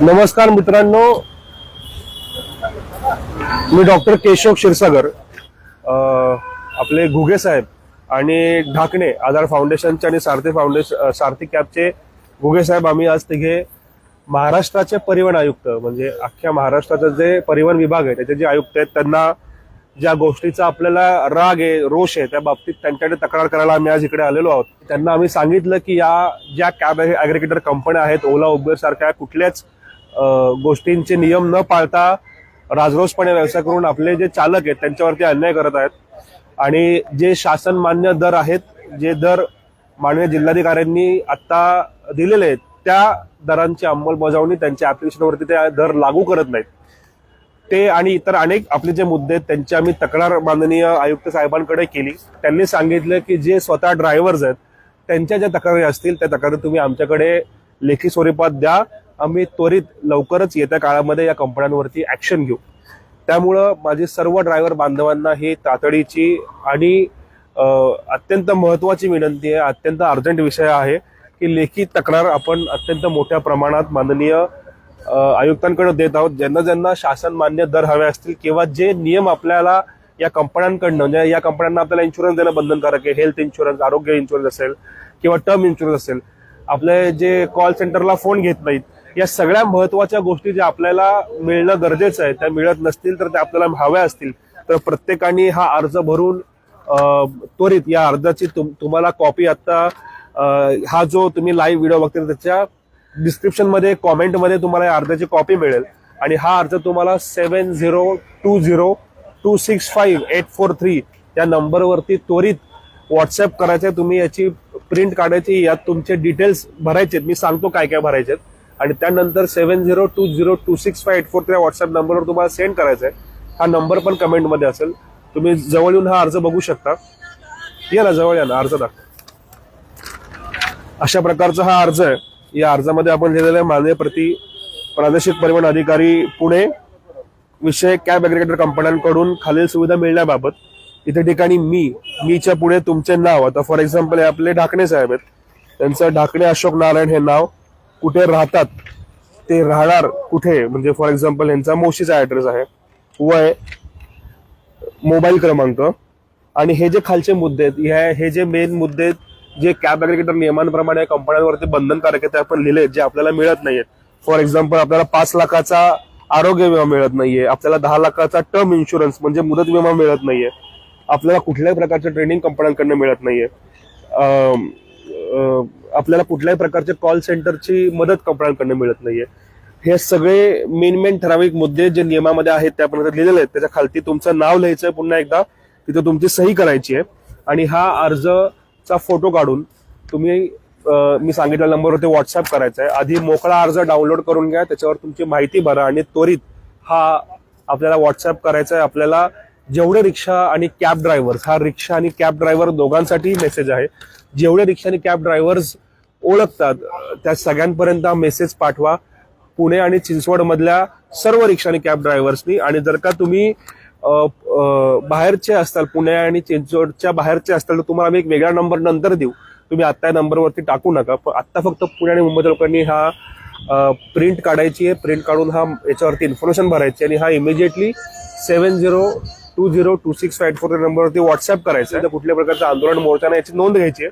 नमस्कार मित्रांनो. मी डॉक्टर केशव क्षीरसागर आपले घुगे साहेब आणि ढाकणे आधार फाउंडेशनचे आणि सारथी फाउंडेशन सारथी कॅबचे घुगे साहेब आम्ही आज तिघे महाराष्ट्राचे परिवहन आयुक्त म्हणजे अख्ख्या महाराष्ट्राचं जे परिवहन विभाग आहे त्याचे जे आयुक्त आहेत त्यांना ज्या गोष्टीचा आपल्याला राग आहे रोष आहे त्या बाबतीत त्यांच्याकडे तक्रार करायला आम्ही आज इकडे आलेलो आहोत. त्यांना आम्ही सांगितलं की या ज्या कॅब ॲग्रिगेटर कंपन्या आहेत ओला उबेर सारख्या कुठल्याच गोष्टींचे नियम न पाळता राजरोसपणे व्यवसाय करून आपले जे चालक आहेत त्यांच्यावरती अन्याय करत आहेत. आणि जे शासन मान्य दर आहेत जे दर माननीय जिल्हाधिकाऱ्यांनी आत्ता दिलेले आहेत त्या दरांची अंमलबजावणी त्यांच्या ऍप्लिकेशनवरती ते दर लागू करत नाहीत. ते आणि इतर अनेक आपले जे मुद्दे आहेत त्यांची आम्ही तक्रार माननीय आयुक्त साहेबांकडे केली. त्यांनी सांगितलं की जे स्वतः ड्रायव्हर्स आहेत त्यांच्या ज्या तक्रारी असतील त्या तक्रारी तुम्ही आमच्याकडे लेखी स्वरूपात द्या. आम्ही त्वरित लवकरच येत्या काळामध्ये या कंपन्यांवरती ॲक्शन घेऊ. त्यामुळं माझी सर्व ड्रायव्हर बांधवांना ही तातडीची आणि अत्यंत महत्त्वाची विनंती आहे अत्यंत अर्जंट विषय आहे की लेखी तक्रार आपण अत्यंत मोठ्या प्रमाणात माननीय आयुक्तांकडे देत आहोत. ज्यांना ज्यांना शासन मान्य दर हवे असतील किंवा जे नियम आपल्याला या कंपन्यांकडनं म्हणजे या कंपन्यांना आपल्याला इन्शुरन्स देणं बंधनकारक आहे हेल्थ इन्शुरन्स आरोग्य इन्शुरन्स असेल किंवा टर्म इन्शुरन्स असेल आपले जे कॉल सेंटरला फोन घेत नाहीत या सगळ्या महत्त्वाच्या गोष्टी ज्या आपल्याला मिळणं गरजेचं आहे त्या मिळत नसतील तर त्या आपल्याला हव्या असतील तर प्रत्येकाने हा अर्ज भरून त्वरित या अर्जाची तुम- तुम्हाला कॉपी आता हा जो तुम्ही लाईव्ह व्हिडिओ बघता त्याच्या डिस्क्रिप्शनमध्ये कॉमेंटमध्ये तुम्हाला या अर्जाची कॉपी मिळेल. आणि हा अर्ज तुम्हाला seven zero two zero two six five eight four three या नंबरवरती त्वरित व्हॉट्सअप करायचे तुम्ही याची प्रिंट काढायची यात तुमचे डिटेल्स भरायचे मी सांगतो काय काय भरायचे आणि त्यानंतर seven zero two zero two six five eight four three WhatsApp नंबरवर तुम्हाला सेंड करायचा आहे. हा नंबर पण कमेंटमध्ये असेल. तुम्ही जवळ येऊन हा अर्ज बघू शकता. या ना जवळ या ना अर्ज दाखवा. अशा प्रकारचा हा अर्ज आहे. या अर्जामध्ये आपण लिहिलेला आहे माननीय प्रति प्रादेशिक परिवहन अधिकारी पुणे विषय कॅब ॲग्रिगेटर कंपन्यांकडून खालील सुविधा मिळण्याबाबत. इथे ठिकाणी मी मीच्या पुढे तुमचे नाव. आता फॉर एक्झाम्पल हे आपले ढाकणे साहेब आहेत. त्यांचं ढाकणे अशोक नारायण हे नाव. कुठे राहतात ते राहणार कुठे? म्हणजे फॉर एक्झाम्पल यांचा मोशीचा ऍड्रेस आहे. वय मोबाईल क्रमांक आणि हे जे खालचे मुद्दे आहेत ह्या- हे जे मेन मुद्दे आहेत जे कॅब ॲग्रिगेटर नियमांप्रमाणे कंपन्यांवरती बंधनकारक आहेत ते आपण लिहिले जे आपल्याला मिळत नाहीयेत. फॉर एक्झाम्पल आपल्याला पाच लाखाचा आरोग्य विमा मिळत नाहीये आपल्याला दहा लाखाचा टर्म इन्शुरन्स म्हणजे मुदत विमा मिळत नाहीये आपल्याला कुठल्याही प्रकारचं ट्रेनिंग कंपन्यांकडनं मिळत नाहीये. आपल्याला कुठल्याही प्रकारच्या कॉल सेंटरची मदत कंपन्यांकडनं मिळत नाहीये. हे सगळे मेन मेन ठराविक मुद्दे जे नियमामध्ये आहेत त्यापर्यंत लिहिलेले आहेत. त्याच्या खालती तुमचं नाव लिहायचं पुन्हा एकदा तिथे तुमची सही करायची आहे. आणि हा अर्जचा फोटो काढून तुम्ही मी सांगितलेल्या नंबरवरती व्हॉट्सअप करायचा आहे आधी मोकळा अर्ज डाउनलोड करून घ्या त्याच्यावर तुमची माहिती भरा आणि त्वरित हा आपल्याला व्हॉट्सअप करायचा आहे आपल्याला जेवढे रिक्षा आणि कॅब ड्रायव्हर्स हा रिक्षा आणि कॅब ड्रायव्हर दोघांसाठी मेसेज आहे. जेवढे रिक्षा आणि कॅब ड्रायव्हर्स ओळखतात त्या सगळ्यांपर्यंत हा मेसेज पाठवा. पुणे आणि चिंचवडमधल्या सर्व रिक्षा आणि कॅब ड्रायव्हर्सनी आणि जर का तुम्ही बाहेरचे असताल पुणे आणि चिंचवडच्या बाहेरचे असताल तर तुम्हाला आम्ही एक वेगळा नंबर नंतर देऊ. तुम्ही आत्ता या नंबरवरती टाकू नका. पण आत्ता फक्त पुणे आणि मुंबईच्या लोकांनी हा प्रिंट काढायची आहे. प्रिंट काढून हा याच्यावरती इन्फॉर्मेशन भरायची आणि हा immediately seven zero two zero two six five four नंबरवरती व्हॉट्सअप करायचं तर कुठल्या प्रकारचं आंदोलन मोर्चा याची नोंद घ्यायची आहे.